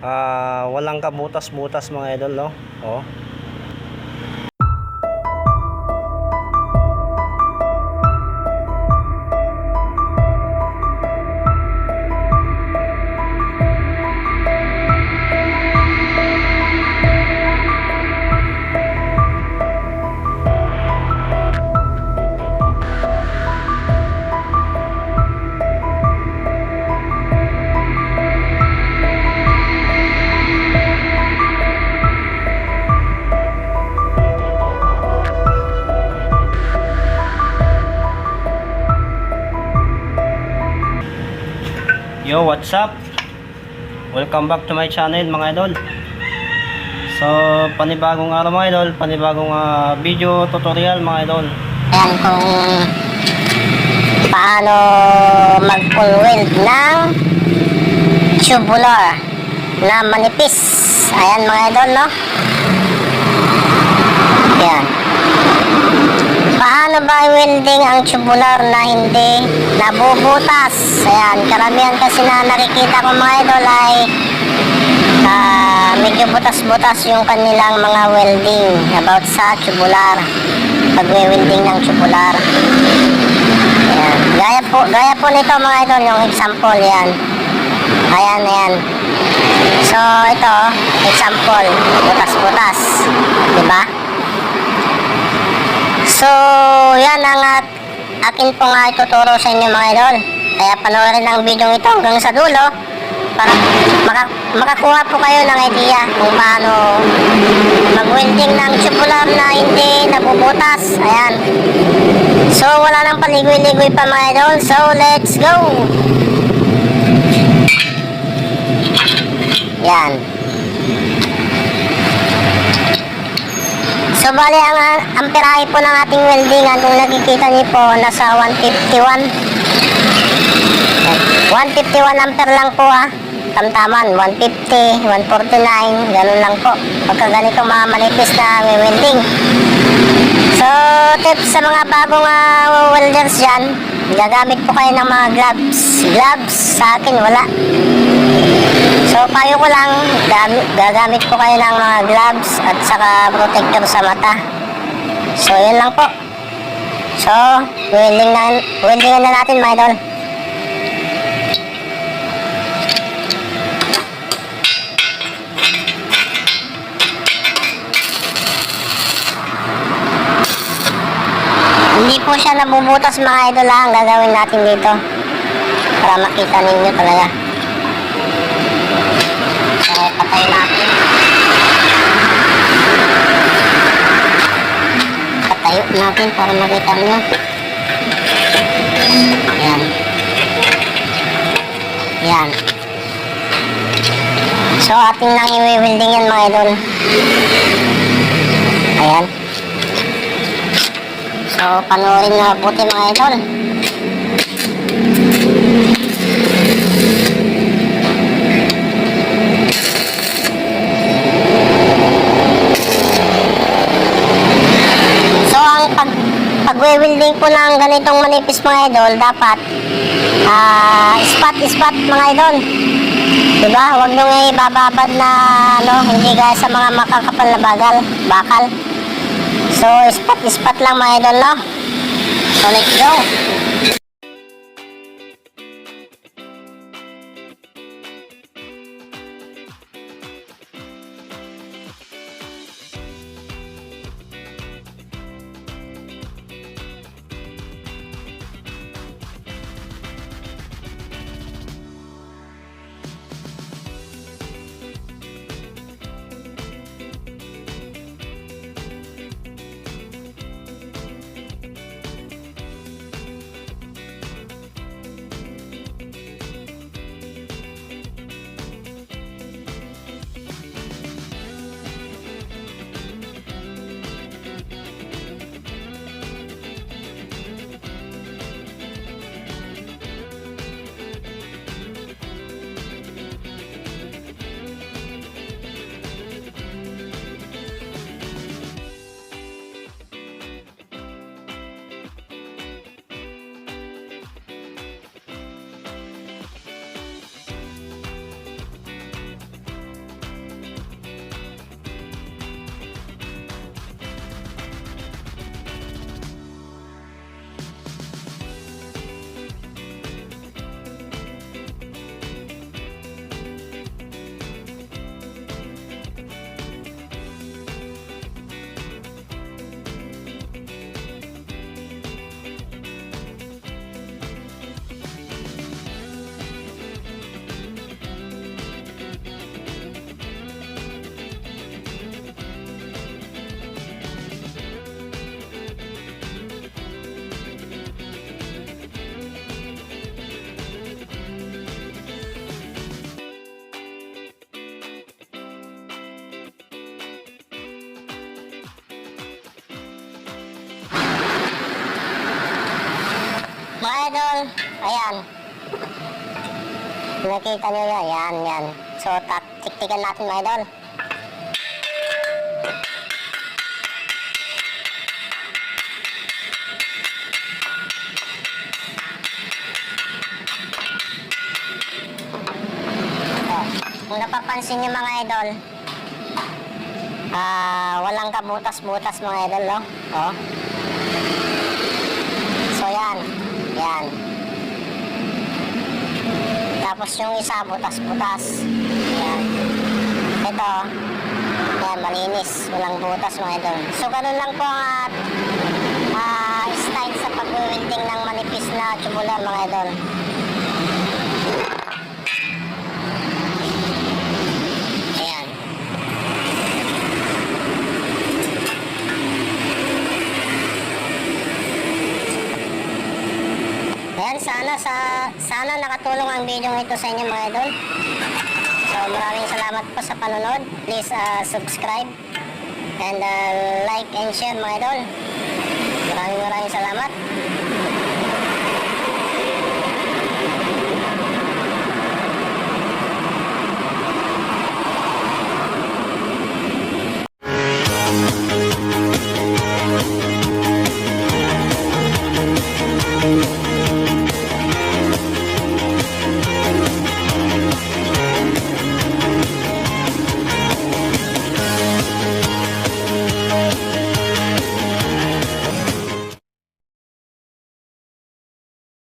Ah, walang kabutas-butas mga idol, no? Oh. What's up? Welcome back to my channel mga idol. So, panibagong araw mga idol, panibagong ah, video tutorial mga idol. Ayan kung paano mag-full weld ng tubular na manipis. Ayan mga idol, no? Ayan. Paano ba i-welding ang tubular na hindi nabubutas? Ayan, karamihan kasi na nakikita ko mga idol ay ah, medyo butas-butas yung kanilang mga welding about sa tubular pagwe-welding ng tubular Ayan. gaya po gaya po nito mga idol yung example yan ayan ayan so ito example butas-butas di ba so yan ang at akin po nga ituturo sa inyo mga idol kaya panoorin ang video ito hanggang sa dulo para maka, makakuha po kayo ng idea kung paano mag-welding ng tubular na hindi nabubutas. Ayan. So, wala nang paligoy-ligoy pa mga idol. So, let's go! Yan. So, bali, ang amperahe po ng ating weldingan, kung nakikita niyo po, nasa 151. 151 ampere lang po ah. Tamtaman, 150, 149, ganun lang po. Pagka ganito mga manipis na welding. So, tips sa mga bagong uh, welders dyan, gagamit po kayo ng mga gloves. Gloves, sa akin wala. So, payo ko lang, gam- gagamit po kayo ng mga gloves at saka protector sa mata. So, yun lang po. So, welding na, weldingan na natin mga idol. Hindi po siya nabubutas mga idol ha, ang gagawin natin dito. Para makita ninyo talaga. So, patay natin. Patayo natin para makita nyo. Yan. Yan. So, ating nang i-welding yan mga idol. Ayan. So, panoorin na mabuti mga idol. So, ang pag pagwe-welding po ng ganitong manipis mga idol, dapat ah spot spot mga idol. Diba? Huwag nyo nga ibababad na ano, hindi gaya sa mga makakapal na bagal, bakal. So, spot-spot lang mga idol, no? So, let's go. Yan. Nakita nyo yan, yan, yan. So, tiktikan natin mga idol. Kung napapansin nyo mga idol, ah, walang kabutas-butas mga idol, no? Oh. So, yan. Yan. Tapos yung isa, butas-butas. Yan. Ito, yan, malinis. Walang butas mga idol. So, ganun lang po ang ah, ah, style sa pag-welding ng manipis na tubular mga idol. Ayan. Ayan, sana sa sana nakatulong ang video ito sa inyo mga idol. So maraming salamat po sa panonood. Please uh, subscribe and uh, like and share mga idol. Maraming maraming salamat.